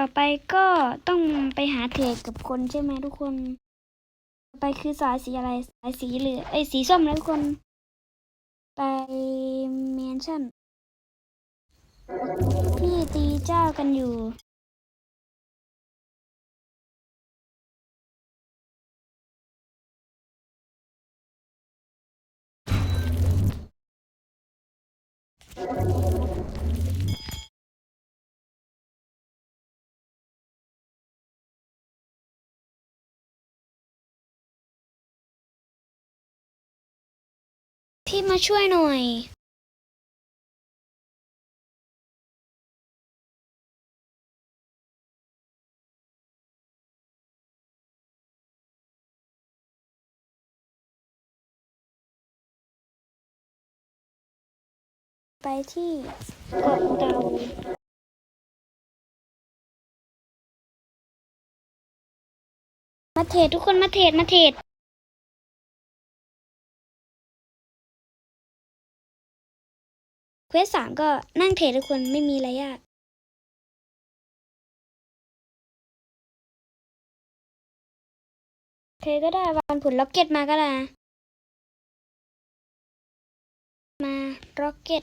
ต่อไปก็ต้องไปหาเทรดกับคนใช่ไหมทุกคน ต่อไปคือสายสีอะไร สายสีเหลืองไอ้สีส้มนะทุกคน ไปเมนชั่นพี่ตีเจ้ากันอยู่ พี่มาช่วยหน่อยไปที่เกาะเต่ามาเทรดทุกคนมาเทรดมาเทรด เควสสามก็นั่งเทรดทุกคนไม่มีอะไรยากเทรดก็ได้วางผลล็อกเก็ตมาก็ได้มาล็อกเก็ต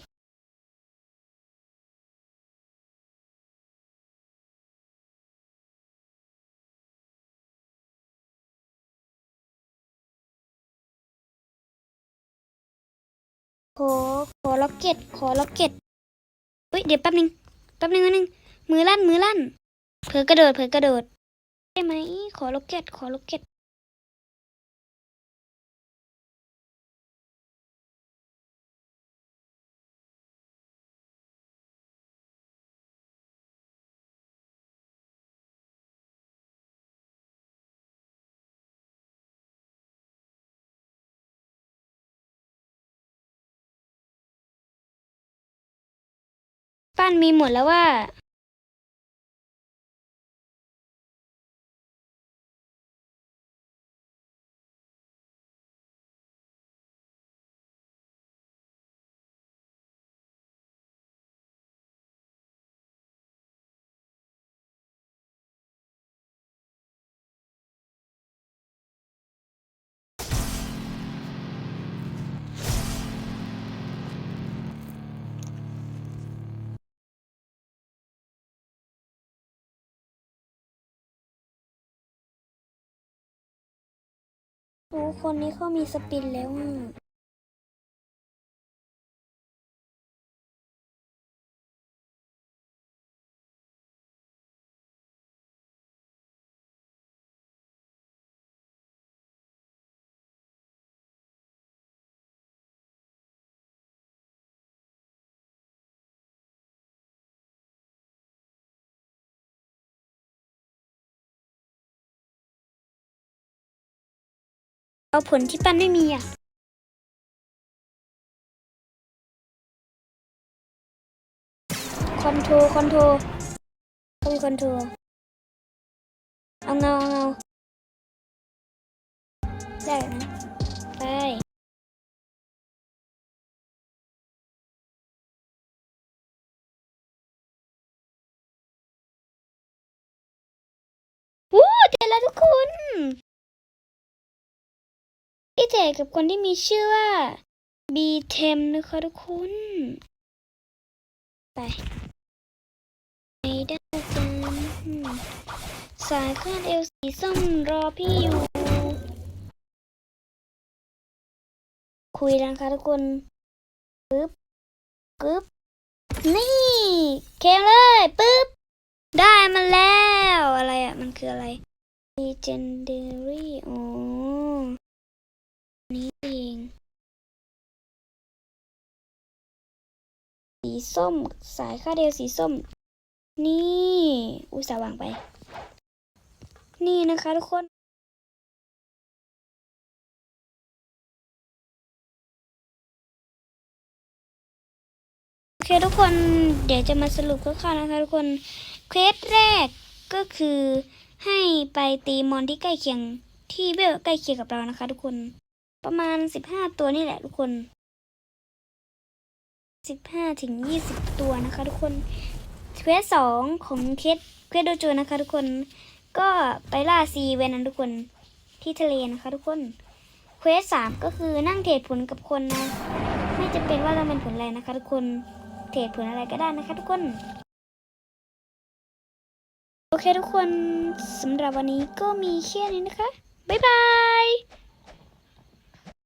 ขอ ขอล็อกเก็ต ขอล็อกเก็ตอุ้ย เดี๋ยวแป๊บนึง แป๊บนึงแป๊บนึง มือลั่น มือลั่น เผลอกระโดด เผลอกระโดด ได้ไหม ขอล็อกเก็ต ขอล็อกเก็ต ปั้นมีหมดแล้วว่า โอ้คนนี้เขามีสปินแล้วอะ เอาผลที่ปั้นไม่มีอะคอนโทรคอนโทรเขามีคอนโทรเอาเงาเอาเงาได้นะไปวู้เจอแล้วทุกคน ที่แจกกับคนที่มีชื่อว่า b ีเทมนะคะทุกคน ไปไม่ได้กันสายคาดเอวสีส้มรอพี่อยู่ คุยนะคะทุกคนปึ๊บปึ๊บนี่ เคมเลยปึ๊บ ได้มาแล้ว อะไรอะ มันคืออะไร legendary อ๋อ นี่เอง สีส้มสายค่าเดียวสีส้ม นี่อุตส่าห์วางไป นี่นะคะทุกคนโอเคทุกคนเดี๋ยวจะมาสรุปคร่าวๆนะคะทุกคนเควสแรกก็คือให้ไปตีมอนที่ใกล้เคียงที่เวลใกล้เคียงกับเรานะคะทุกคน ประมาณสิบห้าตัวนี่แหละทุกคนสิบห้าถึงยี่สิบตัวนะคะทุกคนเควสสองของเคสเควสโดโจนะคะทุกคนก็ไปล่าซีเวนันทุกคนที่ทะเลนะคะทุกคนเควสสามก็คือนั่งเทรดผลกับคนนะ ไม่จำเป็นว่าต้องเป็นผลอะไรนะคะ ทุกคนเทรดผลอะไรก็ได้นะคะ ทุกคน โอเคทุกคนสำหรับวันนี้ก็มีแค่นี้นะคะ บ๊ายบาย